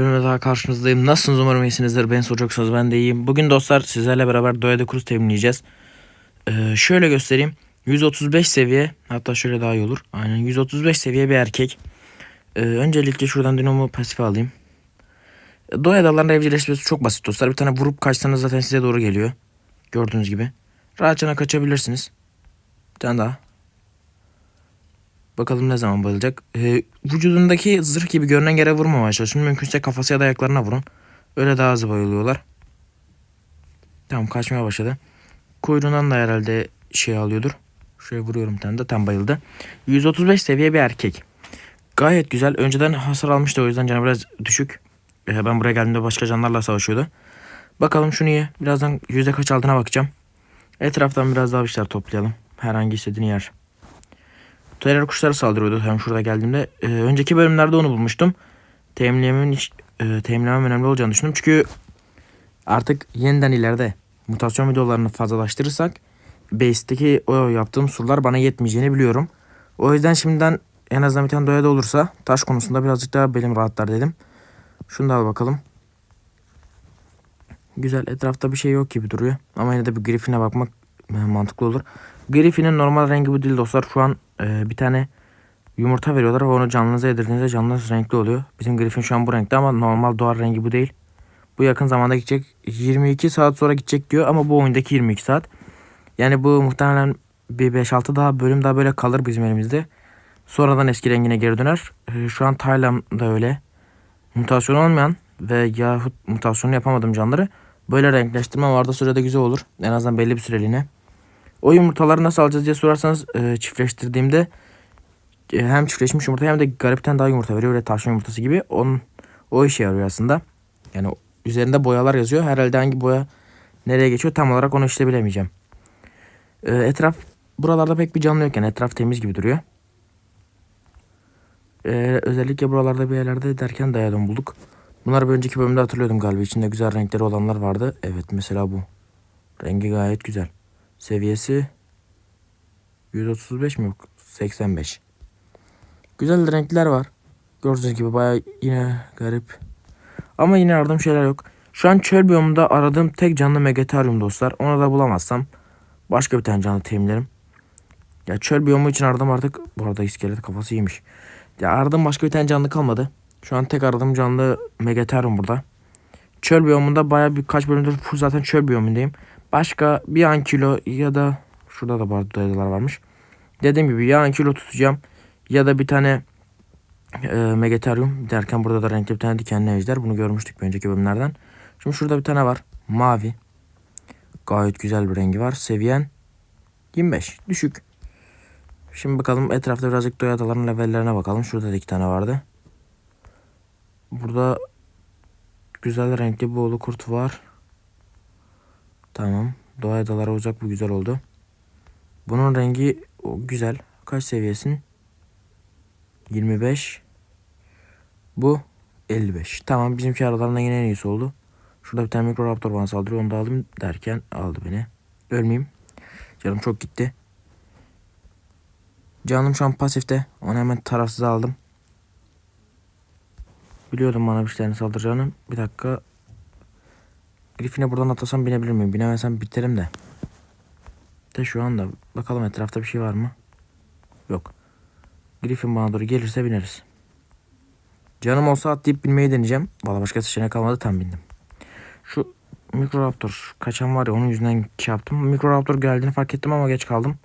bölümde daha karşınızdayım. Nasılsınız umarım iyisinizdir. Ben soracaksınız ben de iyiyim. Bugün dostlar sizlerle beraber Doya'da Cruz temizleyeceğiz. Ee, şöyle göstereyim. 135 seviye hatta şöyle daha iyi olur. Aynen 135 seviye bir erkek. Ee, öncelikle şuradan dinamo pasifi alayım. Doğa adalarında evcilleşmesi çok basit dostlar. Bir tane vurup kaçsanız zaten size doğru geliyor. Gördüğünüz gibi. Rahatça kaçabilirsiniz. Bir tane daha. Bakalım ne zaman bayılacak. Ee, vücudundaki zırh gibi görünen yere vurmamaya çalışın. Mümkünse kafası ya da ayaklarına vurun. Öyle daha hızlı bayılıyorlar. Tamam kaçmaya başladı. Kuyruğundan da herhalde şey alıyordur. Şuraya vuruyorum tane de tam bayıldı. 135 seviye bir erkek. Gayet güzel. Önceden hasar almıştı o yüzden canı biraz düşük. Ee, ben buraya geldiğimde başka canlarla savaşıyordu. Bakalım şunu ye. Birazdan yüzde kaç aldığına bakacağım. Etraftan biraz daha bir şeyler toplayalım. Herhangi istediğin yer. Terör kuşları saldırıyordu hem şurada geldiğimde. Ee, önceki bölümlerde onu bulmuştum. Teminlememin iş- e, teminlemem önemli olacağını düşündüm. Çünkü artık yeniden ileride mutasyon videolarını fazlalaştırırsak base'deki o yaptığım surlar bana yetmeyeceğini biliyorum. O yüzden şimdiden en azından bir tane doyada olursa taş konusunda birazcık daha belim rahatlar dedim. Şunu da al bakalım. Güzel etrafta bir şey yok gibi duruyor. Ama yine de bir Griffin'e bakmak e, mantıklı olur. Griffin'in normal rengi bu değil dostlar. Şu an e, bir tane yumurta veriyorlar ve onu canlınıza yedirdiğinizde canlınız renkli oluyor. Bizim Griffin şu an bu renkte ama normal doğal rengi bu değil. Bu yakın zamanda gidecek. 22 saat sonra gidecek diyor ama bu oyundaki 22 saat. Yani bu muhtemelen bir 5-6 daha bölüm daha böyle kalır bizim elimizde. Sonradan eski rengine geri döner. E, şu an Tayland'da öyle. Mutasyon olmayan ve yahut mutasyonu yapamadığım canları böyle renkleştirme vardı sürede güzel olur. En azından belli bir süreliğine. O yumurtaları nasıl alacağız diye sorarsanız e, çiftleştirdiğimde e, hem çiftleşmiş yumurta hem de garipten daha yumurta veriyor. Öyle tavşan yumurtası gibi. Onun, o işe yarıyor aslında. Yani üzerinde boyalar yazıyor. Herhalde hangi boya nereye geçiyor tam olarak onu işte bilemeyeceğim. E, etraf buralarda pek bir canlı yok yani etraf temiz gibi duruyor. E, özellikle buralarda bir yerlerde derken dayadon bulduk. Bunları bir önceki bölümde hatırlıyordum galiba. İçinde güzel renkleri olanlar vardı. Evet mesela bu. Rengi gayet güzel. Seviyesi 135 mi yok? 85. Güzel renkler var. Gördüğünüz gibi baya yine garip. Ama yine aradığım şeyler yok. Şu an çöl biyomunda aradığım tek canlı Megatherium dostlar. Onu da bulamazsam başka bir tane canlı teminlerim. Ya çöl biyomu için aradım artık. Bu arada iskelet kafası iyiymiş. Ya aradığım başka bir tane canlı kalmadı. Şu an tek aradığım canlı Megatherium burada. Çöl biyomunda baya birkaç bölümdür full zaten çöl biyomundayım. Başka bir an kilo ya da şurada da bazı dayadılar varmış. Dediğim gibi ya an kilo tutacağım ya da bir tane e, Megatherium derken burada da renkli bir tane dikenli ejder. Bunu görmüştük önceki bölümlerden. Şimdi şurada bir tane var. Mavi. Gayet güzel bir rengi var. Seviyen 25. Düşük. Şimdi bakalım etrafta birazcık doyadaların levellerine bakalım. Şurada da iki tane vardı. Burada güzel renkli boğulu kurt var. Tamam. Doğa adalara uzak bu güzel oldu. Bunun rengi o, güzel. Kaç seviyesin? 25. Bu 55. Tamam bizimki aralarında yine en iyisi oldu. Şurada bir tane mikroraptor bana saldırıyor. Onu da aldım derken aldı beni. Ölmeyeyim. Canım çok gitti. Canım şu an pasifte. Onu hemen tarafsız aldım. Biliyordum bana bir şeylerin saldıracağını. Bir dakika. Griffin'e buradan atlasam binebilir miyim? Binemezsem biterim de. De şu anda bakalım etrafta bir şey var mı? Yok. Griffin bana doğru gelirse bineriz. Canım olsa atlayıp binmeyi deneyeceğim. Valla başka seçenek kalmadı tam bindim. Şu Mikroraptor kaçan var ya onun yüzünden şey yaptım. Mikroraptor geldiğini fark ettim ama geç kaldım.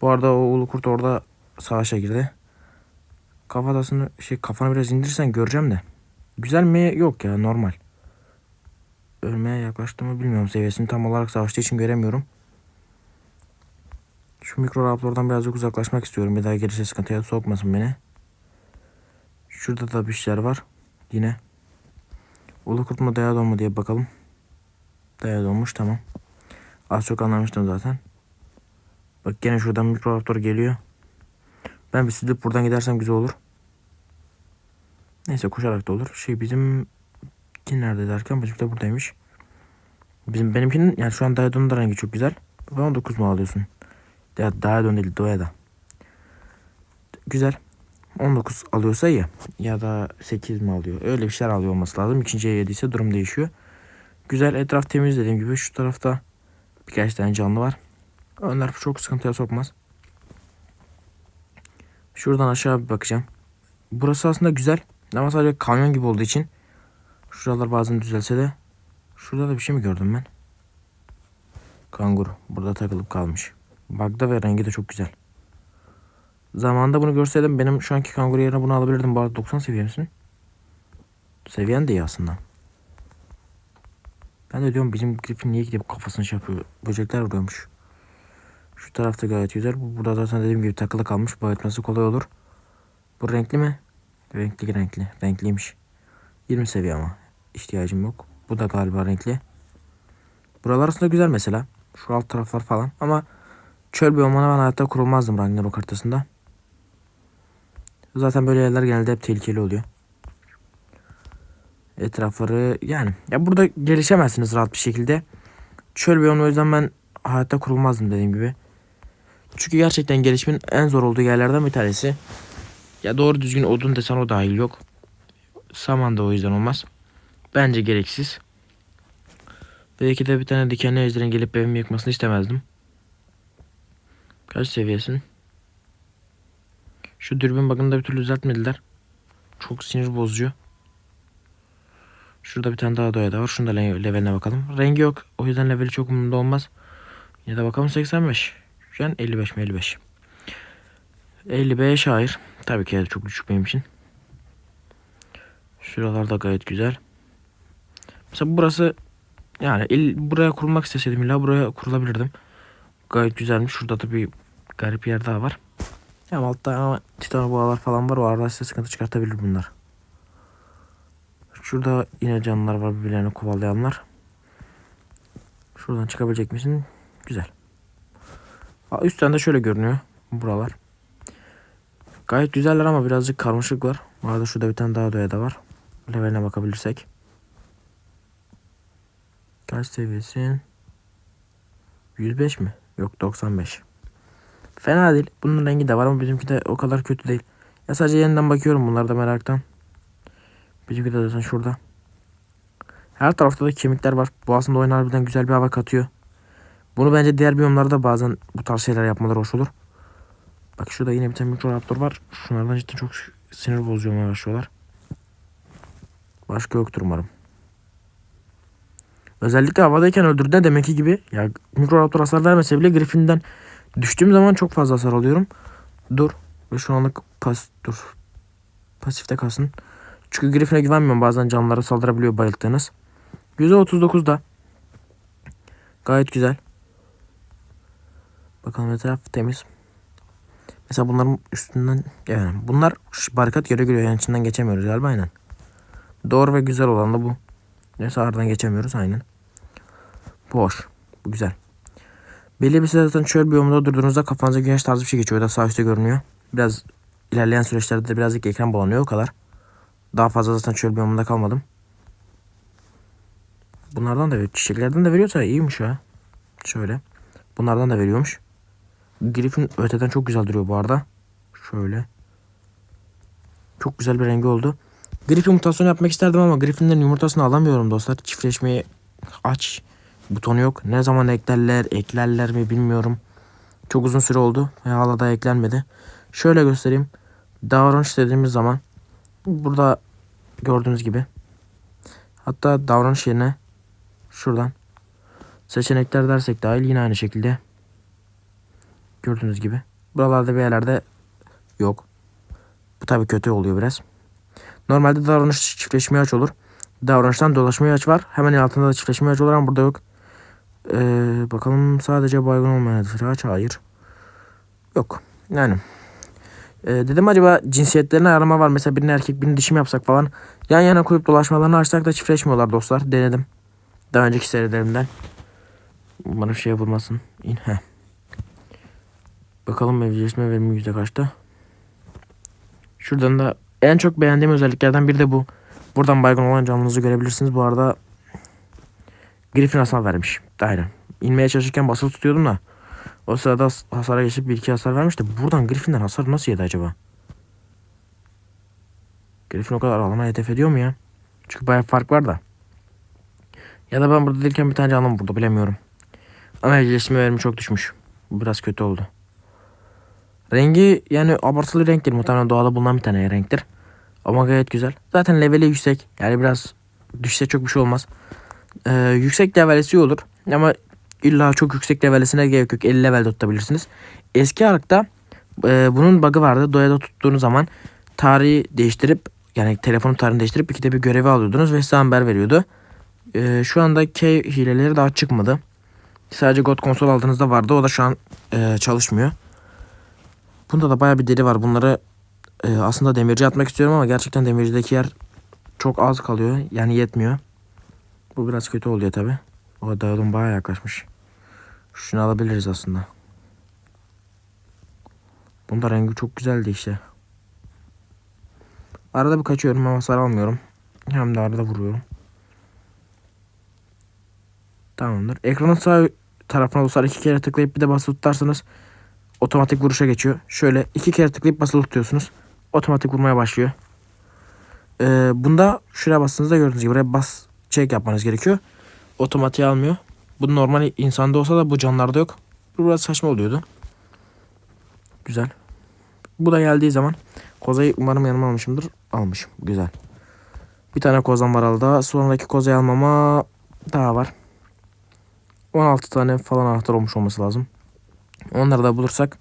Bu arada o ulu kurt orada savaşa girdi. Kafatasını şey kafanı biraz indirsen göreceğim de. Güzel mi? Yok ya normal. Ölmeye yaklaştığımı bilmiyorum seviyesini tam olarak savaştığı için göremiyorum. Şu mikroraptordan birazcık uzaklaşmak istiyorum. Bir daha gelirse sıkıntıya sokmasın beni. Şurada da bir şeyler var. Yine. Ulu kurt mu dayadon mu diye bakalım. Dayadonmuş tamam. Az çok anlamıştım zaten. Bak gene şuradan mikroraptor geliyor. Ben bir silip buradan gidersem güzel olur. Neyse koşarak da olur. Şey bizim kim nerede derken bizim de buradaymış. Bizim benimkinin yani şu an Dayadon'un da rengi çok güzel. Ben 19 mu alıyorsun? Ya Dayadon değil Doya'da. Güzel. 19 alıyorsa iyi. Ya da 8 mi alıyor? Öyle bir şeyler alıyor olması lazım. İkinciye yediyse durum değişiyor. Güzel etraf temiz dediğim gibi. Şu tarafta birkaç tane canlı var. Onlar çok sıkıntıya sokmaz. Şuradan aşağı bir bakacağım. Burası aslında güzel. Ama sadece kanyon gibi olduğu için şuralar bazen düzelse de şurada da bir şey mi gördüm ben? Kanguru burada takılıp kalmış. Bagda ve rengi de çok güzel. Zamanında bunu görseydim benim şu anki kanguru yerine bunu alabilirdim. Bu arada 90 seviye misin? Seviyen de iyi aslında. Ben de diyorum bizim Griffin niye gidip kafasını şey yapıyor. Böcekler vuruyormuş. Şu tarafta gayet güzel. Bu burada zaten dediğim gibi takılı kalmış. Boyatması kolay olur. Bu renkli mi? Renkli renkli. Renkliymiş. 20 seviye ama. İhtiyacım yok. Bu da galiba renkli. Buralar aslında güzel mesela. Şu alt taraflar falan. Ama çöl biyomuna ben hayatta kurulmazdım Ragnarok haritasında. Zaten böyle yerler genelde hep tehlikeli oluyor. Etrafları yani ya burada gelişemezsiniz rahat bir şekilde. Çöl biyomu o yüzden ben hayatta kurulmazdım dediğim gibi. Çünkü gerçekten gelişimin en zor olduğu yerlerden bir tanesi. Ya doğru düzgün odun desen o dahil yok. Saman da o yüzden olmaz. Bence gereksiz. Belki de bir tane dikenli ejderin gelip evimi yıkmasını istemezdim. Kaç seviyesin? Şu dürbün bakını da bir türlü düzeltmediler. Çok sinir bozucu. Şurada bir tane daha doya da var. Şunu da le- leveline bakalım. Rengi yok. O yüzden leveli çok umurumda olmaz. Yine de bakalım 85. Şu an 55 mi 55. 55 hayır. Tabii ki çok düşük benim için. Şuralar da gayet güzel. Mesela burası yani il, buraya kurulmak isteseydim illa buraya kurulabilirdim. Gayet güzelmiş. Şurada da bir garip yer daha var. Ya altta ama titan boğalar falan var. O arada size sıkıntı çıkartabilir bunlar. Şurada yine canlılar var birbirlerini kovalayanlar. Şuradan çıkabilecek misin? Güzel. Üstten de şöyle görünüyor. Buralar. Gayet güzeller ama birazcık karmaşık var. Bu arada şurada bir tane daha doya da var. Leveline bakabilirsek. Kaç seviyesin? 105 mi? Yok 95. Fena değil. Bunun rengi de var ama bizimki de o kadar kötü değil. Ya sadece yeniden bakıyorum bunlarda meraktan. Bizimki de zaten şurada. Her tarafta da kemikler var. Bu aslında oyun harbiden güzel bir hava katıyor. Bunu bence diğer biyomlarda bazen bu tarz şeyler yapmaları hoş olur. Bak şurada yine bir tane mikroraptor var. Şunlardan cidden çok sinir bozucu olmaya başlıyorlar. Başka yoktur umarım. Özellikle havadayken öldürdüğünde demek ki gibi ya mikroraptor hasar vermese bile Griffin'den düştüğüm zaman çok fazla hasar alıyorum. Dur. Ve şu anlık pas dur. Pasifte kalsın. Çünkü Griffin'e güvenmiyorum. Bazen canlılara saldırabiliyor bayılttığınız. %39 da. Gayet güzel. Bakalım etraf temiz. Mesela bunların üstünden yani bunlar barikat göre görüyor yani içinden geçemiyoruz galiba aynen. Doğru ve güzel olan da bu. Neyse aradan geçemiyoruz aynen. Bu hoş. Bu güzel. Belli bir süre zaten çöl biyomunda durduğunuzda kafanıza güneş tarzı bir şey geçiyor. Da sağ üstte görünüyor. Biraz ilerleyen süreçlerde de birazcık ekran bulanıyor o kadar. Daha fazla zaten çöl biyomunda kalmadım. Bunlardan da çiçeklerden de veriyorsa iyiymiş ha. Şöyle. Bunlardan da veriyormuş. Griffin öteden çok güzel duruyor bu arada. Şöyle. Çok güzel bir rengi oldu. Griffin mutasyonu yapmak isterdim ama Griffin'lerin yumurtasını alamıyorum dostlar. Çiftleşmeyi aç butonu yok. Ne zaman eklerler, eklerler mi bilmiyorum. Çok uzun süre oldu ve hala da eklenmedi. Şöyle göstereyim. Davranış dediğimiz zaman burada gördüğünüz gibi hatta davranış yerine şuradan seçenekler dersek dahil yine aynı şekilde gördüğünüz gibi. Buralarda bir yerlerde yok. Bu tabii kötü oluyor biraz. Normalde davranış çiftleşmeye aç olur. Davranıştan dolaşmaya aç var. Hemen altında da çiftleşmeye aç olur ama burada yok. Ee, bakalım sadece baygın olmayan hedefi aç. Hayır. Yok. Yani. Ee, dedim acaba cinsiyetlerine arama var. Mesela birini erkek birini dişi mi yapsak falan. Yan yana koyup dolaşmalarını açsak da çiftleşmiyorlar dostlar. Denedim. Daha önceki serilerimden. Umarım şey yapılmasın. İn. Heh. Bakalım evcilleşme verimi yüzde kaçta. Şuradan da en çok beğendiğim özelliklerden biri de bu. Buradan baygın olan canlınızı görebilirsiniz. Bu arada Griffin hasar vermiş. Aynen. İnmeye çalışırken basılı tutuyordum da. O sırada has- hasara geçip bir iki hasar vermiş de buradan Griffin'den hasar nasıl yedi acaba? Griffin o kadar alana hedef ediyor mu ya? Çünkü bayağı fark var da. Ya da ben burada değilken bir tane canlı mı burada bilemiyorum. Ama evcilleştirme verimi çok düşmüş. Bu biraz kötü oldu. Rengi yani abartılı renk değil. Muhtemelen doğada bulunan bir tane renktir. Ama gayet güzel. Zaten leveli yüksek. Yani biraz düşse çok bir şey olmaz. Ee, yüksek levelesi iyi olur. Ama illa çok yüksek levelesine gerek yok. 50 levelde tutabilirsiniz. Eski arıkta e, bunun bug'ı vardı. Doyada tuttuğunuz zaman tarihi değiştirip yani telefonun tarihini değiştirip ikide bir görevi alıyordunuz ve size haber veriyordu. Ee, şu anda K hileleri daha çıkmadı. Sadece God konsol aldığınızda vardı. O da şu an e, çalışmıyor. Bunda da baya bir deri var. Bunları e, aslında demirci atmak istiyorum ama gerçekten demircideki yer çok az kalıyor. Yani yetmiyor. Bu biraz kötü oluyor tabi. O dağılım baya yaklaşmış. Şunu alabiliriz aslında. Bunda rengi çok güzeldi işte. Arada bir kaçıyorum ama hasar almıyorum. Hem de arada vuruyorum. Tamamdır. Ekranın sağ tarafına dostlar iki kere tıklayıp bir de basılı tutarsanız otomatik vuruşa geçiyor. Şöyle iki kere tıklayıp basılı tutuyorsunuz. Otomatik vurmaya başlıyor. Ee, bunda şuraya bastığınızda gördüğünüz gibi buraya bas check yapmanız gerekiyor. Otomatiğe almıyor. Bu normal insanda olsa da bu canlarda yok. Bu biraz saçma oluyordu. Güzel. Bu da geldiği zaman kozayı umarım yanıma almışımdır. Almışım. Güzel. Bir tane kozam var alda. Sonraki kozayı almama daha var. 16 tane falan anahtar olmuş olması lazım. Onları da bulursak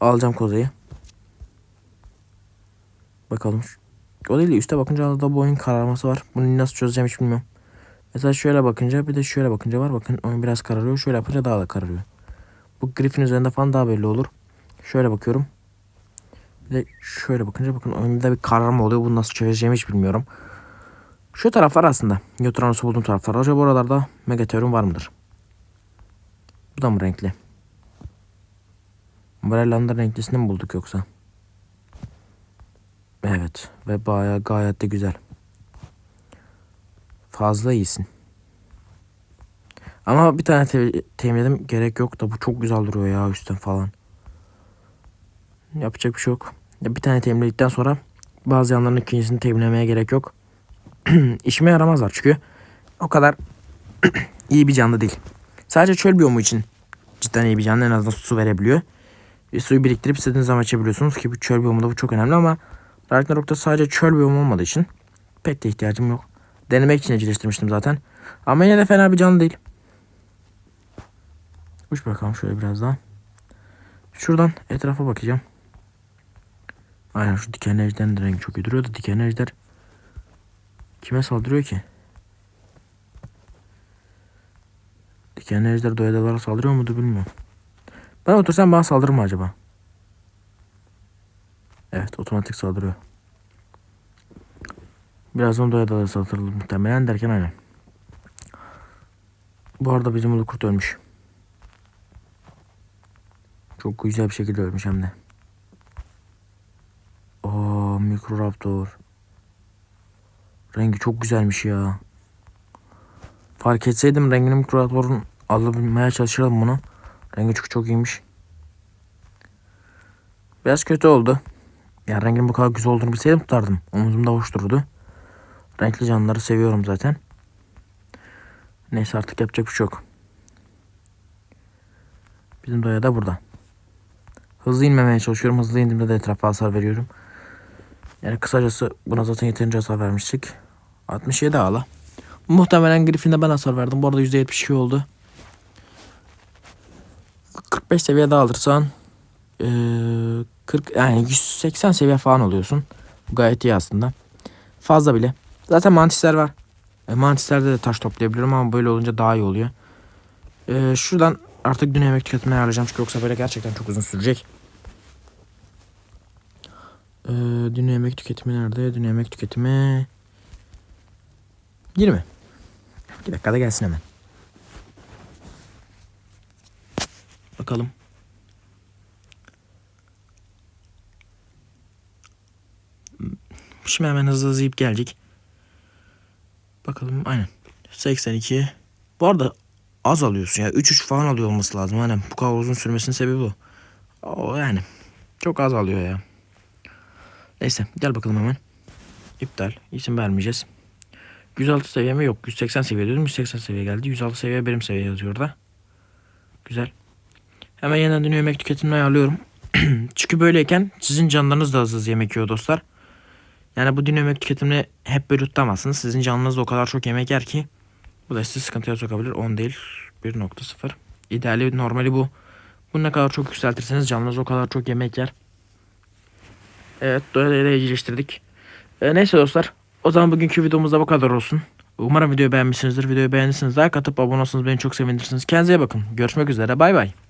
alacağım kozayı. Bakalım. O değil de üste bakınca da bu oyun kararması var. Bunu nasıl çözeceğim hiç bilmiyorum. Mesela şöyle bakınca bir de şöyle bakınca var. Bakın oyun biraz kararıyor. Şöyle yapınca daha da kararıyor. Bu grifin üzerinde falan daha belli olur. Şöyle bakıyorum. Bir de şöyle bakınca bakın oyunda bir kararma oluyor. Bunu nasıl çözeceğimi hiç bilmiyorum. Şu taraflar aslında. Neutronus'u bulduğum taraflar. Acaba oralarda Megateor'un var mıdır? Bu da mı renkli? Umbrella'nın renklisini mi bulduk yoksa? Evet. Ve bayağı gayet de güzel. Fazla iyisin. Ama bir tane te- temin edim gerek yok da bu çok güzel duruyor ya üstten falan. Yapacak bir şey yok. Ya bir tane teminledikten sonra bazı yanların ikincisini teminlemeye gerek yok. İşime yaramazlar çünkü o kadar iyi bir canlı değil. Sadece çöl biyomu için cidden iyi bir canlı en azından su verebiliyor. Ve suyu biriktirip istediğiniz zaman içebiliyorsunuz ki bu çöl biyomunda bu çok önemli ama Ragnarok'ta sadece çöl biyomu olmadığı için pek de ihtiyacım yok. Denemek için evcilleştirmiştim zaten. Ama yine de fena bir canlı değil. Uç bakalım şöyle biraz daha. Şuradan etrafa bakacağım. Aynen şu dikenli ejderin de rengi çok iyi duruyor da dikenli ejder kime saldırıyor ki? Dikenli ejder doyadalara saldırıyor mudur bilmiyorum. Ben otursam bana saldırır mı acaba? Evet otomatik saldırıyor. Birazdan doyadalara saldırır muhtemelen derken aynen. Bu arada bizim ulu kurt ölmüş. Çok güzel bir şekilde ölmüş hem de. Oo Mikroraptor. Rengi çok güzelmiş ya. Fark etseydim rengini Mikroraptor'un alabilmeye çalışırdım bunu. Rengi çok çok iyiymiş. Biraz kötü oldu. Ya rengin bu kadar güzel olduğunu bilseydim tutardım. Omuzumda hoş dururdu. Renkli canlıları seviyorum zaten. Neyse artık yapacak bir şey yok. Bizim doya da burada. Hızlı inmemeye çalışıyorum. Hızlı indiğimde de etrafa hasar veriyorum. Yani kısacası buna zaten yeterince hasar vermiştik. 67 ağla. Muhtemelen Griffin'de ben hasar verdim. Bu arada %72 oldu. 45 seviye daha alırsan eee, 40 yani 180 seviye falan oluyorsun. Bu gayet iyi aslında. Fazla bile. Zaten mantisler var. E, mantislerde de taş toplayabiliyorum ama böyle olunca daha iyi oluyor. E, şuradan artık dün yemek tüketimini ayarlayacağım çünkü yoksa böyle gerçekten çok uzun sürecek. E, dün yemek tüketimi nerede? Dün yemek tüketimi 20. Bir dakikada gelsin hemen. Bakalım. Şimdi hemen hızlı hızlı gelecek. Bakalım aynen. 82. Bu arada az alıyorsun ya. 3-3 falan alıyor olması lazım. Hani bu kadar uzun sürmesinin sebebi bu. O yani. Çok az alıyor ya. Neyse gel bakalım hemen. İptal. İsim vermeyeceğiz. 106 seviye mi? Yok. 180 seviye diyordum. 180 seviye geldi. 106 seviye benim seviye yazıyor orada. Güzel. Hemen yeniden dönüyor yemek tüketimini ayarlıyorum. Çünkü böyleyken sizin canlarınız da hızlı hızlı yemek yiyor dostlar. Yani bu dinamo yemek tüketimini hep böyle tutamazsınız. Sizin canınız da o kadar çok yemek yer ki bu da sizi sıkıntıya sokabilir. 10 değil 1.0. İdeali normali bu. Bunu ne kadar çok yükseltirseniz canınız o kadar çok yemek yer. Evet böyle geliştirdik. Ee, neyse dostlar. O zaman bugünkü videomuzda bu kadar olsun. Umarım videoyu beğenmişsinizdir. Videoyu beğendiyseniz like atıp abone olsanız beni çok sevinirsiniz. Kendinize bakın. Görüşmek üzere. Bay bay.